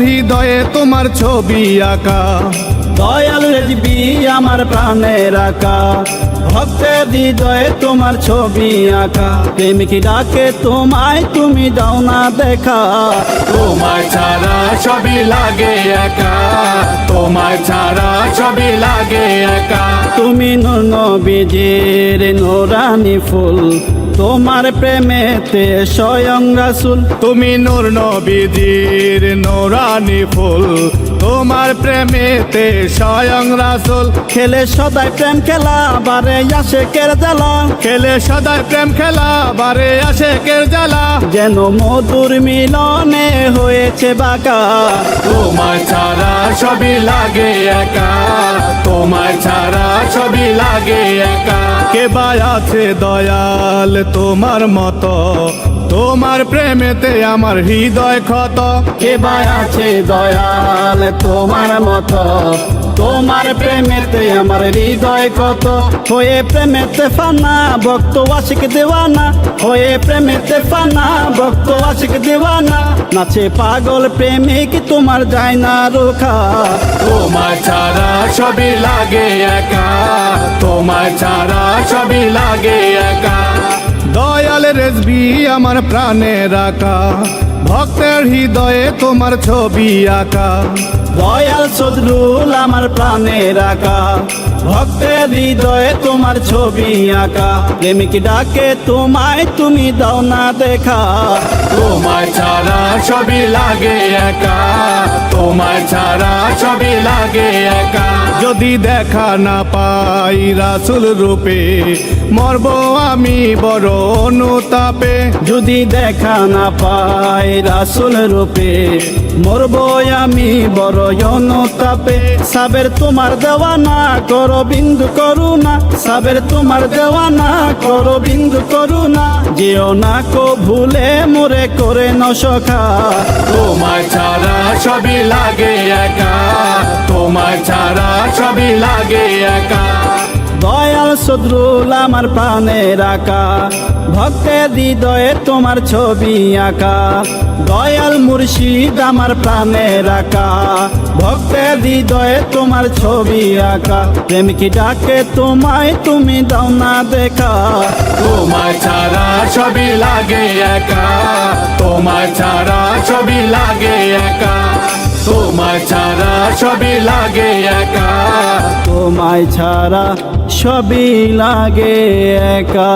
হৃদয়ে তোমার ছবি আঁকা। দয়াল রেজবি আমার প্রাণের আঁকা। ভক্তের হৃদয়ে তোমার ছবি আঁকা। প্রেমিক ডাকে তোমায় তুমি দাও না দেখা। তোমার ছাড়া ছবি লাগে একা। তোমার ছাড়া ছবি লাগে একা। তুমি নবীজির নোরানি ফুল। তোমার প্রেমেতে স্বয়ং রাসুল। তুমি নূর নবীজির নোরানি ফুল। তোমার প্রেমেতে স্বয়ং রাসুল। খেলে সদাই প্রেম খেলা, বারে আসে কের জ্বালা। খেলে সদাই প্রেম খেলা, বারে আসে কের জ্বালা। যেন মধুর মিলনে হয়েছে বাঁকা। তোমার ছাড়া ছবি লাগে একা। তোমার ছাড়া ছবি লাগে একা। কে বা আছে দয়াল তোমার মতো? তোমার প্রেমেতে আমার হৃদয় ক্ষত। কে আছে দয়াল তোমার মত। তোমার প্রেমেতে আমার হৃদয় কত হয়ে প্রেমেতে ফানা, ভক্ত আশিক দেওয়ানা। হয়ে প্রেমেতে ফানা, ভক্ত আশিক দেওয়ানা। নাচে পাগল প্রেমিক তোমার যায় না রোখা। তোমার ছাড়া ছবি লাগে একা। তোমার ছাড়া ছবি লাগে একা। রেজবি আমার প্রাণে রাখা। ভক্তের হৃদয়ে তোমার ছবি আঁকা। দয়াল সদরুল আমার প্রাণে রাখা। ভক্তের হৃদয়ে তোমার ছবি আঁকা। প্রেমিক ডাকে, তোমায় তুমি দাও না দেখা। তোমার ছাড়া ছবি লাগে একা। তোমার ছাড়া ছবি লাগে একা। যদি দেখা না পাই রাসুল রূপে মরব আমি বড় অনুতাপে। যদি দেখা না পাই রাসুল রূপে, মরব আমি বড় অনুতাপে। সাবের তোমার দেওয়ানা করো বিন্দু করুণা, সাবের তোমার দেওয়ানা করো বিন্দু করুণা। যেও না কো ভুলে মোরে করে নসখা তোমার ছাড়া ছবি লাগে একা, তোমার ছাড়া ছবি লাগে একা। সদরুল আমার প্রাণে রাখা। ভক্তের হৃদয়ে তোমার ছবি আঁকা। দয়াল মুর্শিদ আমার প্রাণে রাখা। ভক্তের হৃদয়ে তোমার ছবি আঁকা। প্রেমিক ডাকে তোমায়, তুমি দাও না দেখা। তোমার ছাড়া ছবি লাগে একা। তোমার ছাড়া ছবি লাগে একা। ছাড়া ছবি লাগে একা। তোমায় ছাড়া সবই লাগে একা।